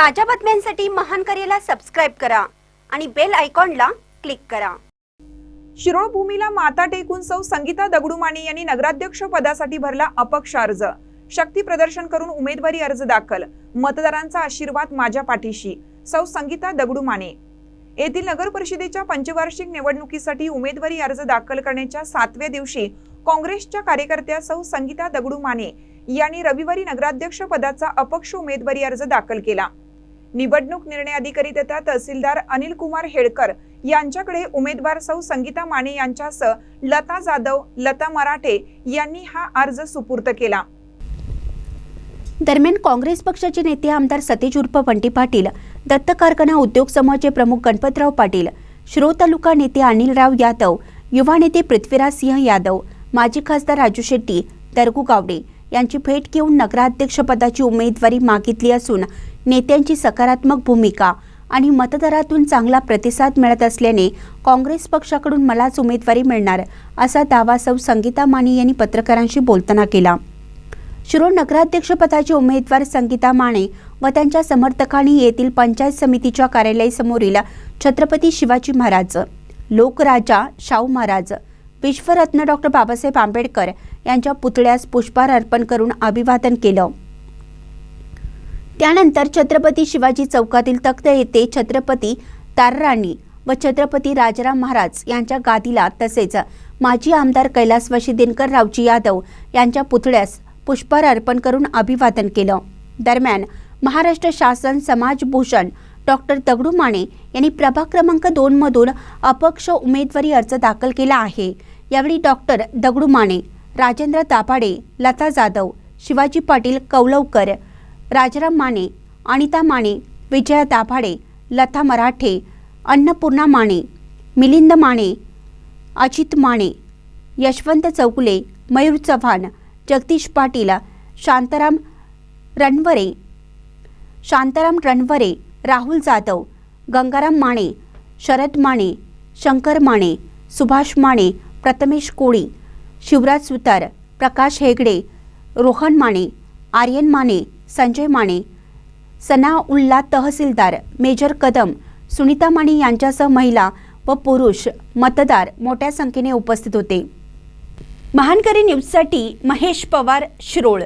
ताज्या बातम्यांसाठी महान करेला सबस्क्राईब करा आणि बेल आयकॉनला क्लिक करा. शिरोळभूमीला माता टेकून सौ संगीता दगडूमाने यांनी नगराध्यक्ष पदासाठी भरला अपक्ष अर्ज. शक्ती प्रदर्शन करून उमेदवारी अर्ज दाखल. मतदारांचा आशीर्वाद माझ्या पाठीशी. सौ संगीता दगडूमाने. येथील नगर परिषदेच्या पंचवार्षिक निवडणुकीसाठी उमेदवारी अर्ज दाखल करण्याच्या सातव्या दिवशी काँग्रेसच्या कार्यकर्त्या सौ संगीता दगडू माने यांनी रविवारी नगराध्यक्ष पदाचा अपक्ष उमेदवारी अर्ज दाखल केला. निवडणूक निर्णय अधिकारी तथा तहसीलदार अनिल कुमार हेडकर यांच्याकडे उमेदवार सौ संगीता माने यांच्यासह लता जाधव लता मराठे यांनी हा अर्ज सुपूर्द केला. दरम्यान काँग्रेस पक्षाचे नेते आमदार सतेज उर्फ बंटी पाटील दत्त कारखाना उद्योग समूहाचे प्रमुख गणपतराव पाटील श्रोतालुका नेते अनिलराव यादव युवा नेते पृथ्वीराज सिंह यादव माजी खासदार राजू शेट्टी दरगू गावडे यांची भेट घेऊन नगराध्यक्षपदाची उमेदवारी मागितली असून नेत्यांची सकारात्मक भूमिका आणि मतदारातून चांगला प्रतिसाद मिळत असल्याने काँग्रेस पक्षाकडून मलाच उमेदवारी मिळणार असा दावा सौ संगीता माने यांनी पत्रकारांशी बोलताना केला. शिरोळ नगराध्यक्षपदाचे उमेदवार संगीता माने व त्यांच्या समर्थकांनी येथील पंचायत समितीच्या कार्यालयासमोरील छत्रपती शिवाजी महाराज लोकराजा शाहू महाराज विश्वरत्न डॉक्टर बाबासाहेब आंबेडकर यांच्या पुतळ्यास पुष्पहार अर्पण करून अभिवादन केलं. त्यानंतर छत्रपती शिवाजी चौकातील तख्त येथे छत्रपती तारराणी व छत्रपती राजाराम महाराज यांच्या गादीला तसेच माजी आमदार कैलासवासी दिनकर रावजी यादव यांच्या पुतळ्यास पुष्पहार अर्पण करून अभिवादन केलं. दरम्यान महाराष्ट्र शासन समाजभूषण डॉक्टर दगडू माने यांनी प्रभाग क्रमांक दोन मधून अपक्ष उमेदवारी अर्ज दाखल केला आहे. यावेळी डॉक्टर दगडू माने राजेंद्र दाभाडे लता जाधव शिवाजी पाटील कौलवकर राजाराम माने अनिता माने विजया दाभाडे लता मराठे अन्नपूर्णा माने मिलिंद माने अजित माने यशवंत चौगुले मयूर चव्हाण जगदीश पाटील शांताराम रणवरे शांताराम रणवरे राहुल जाधव गंगाराम माने शरद माने शंकर माने सुभाष माने प्रथमेश कोळी शिवराज सुतार प्रकाश हेगडे रोहन माने आर्यन माने संजय माने. सनाउल्ला तहसीलदार मेजर कदम सुनीता माने यांच्यासह महिला व पुरुष मतदार मोठ्या संख्येने उपस्थित होते. महानकरी न्यूजसाठी महेश पवार शिरोळ.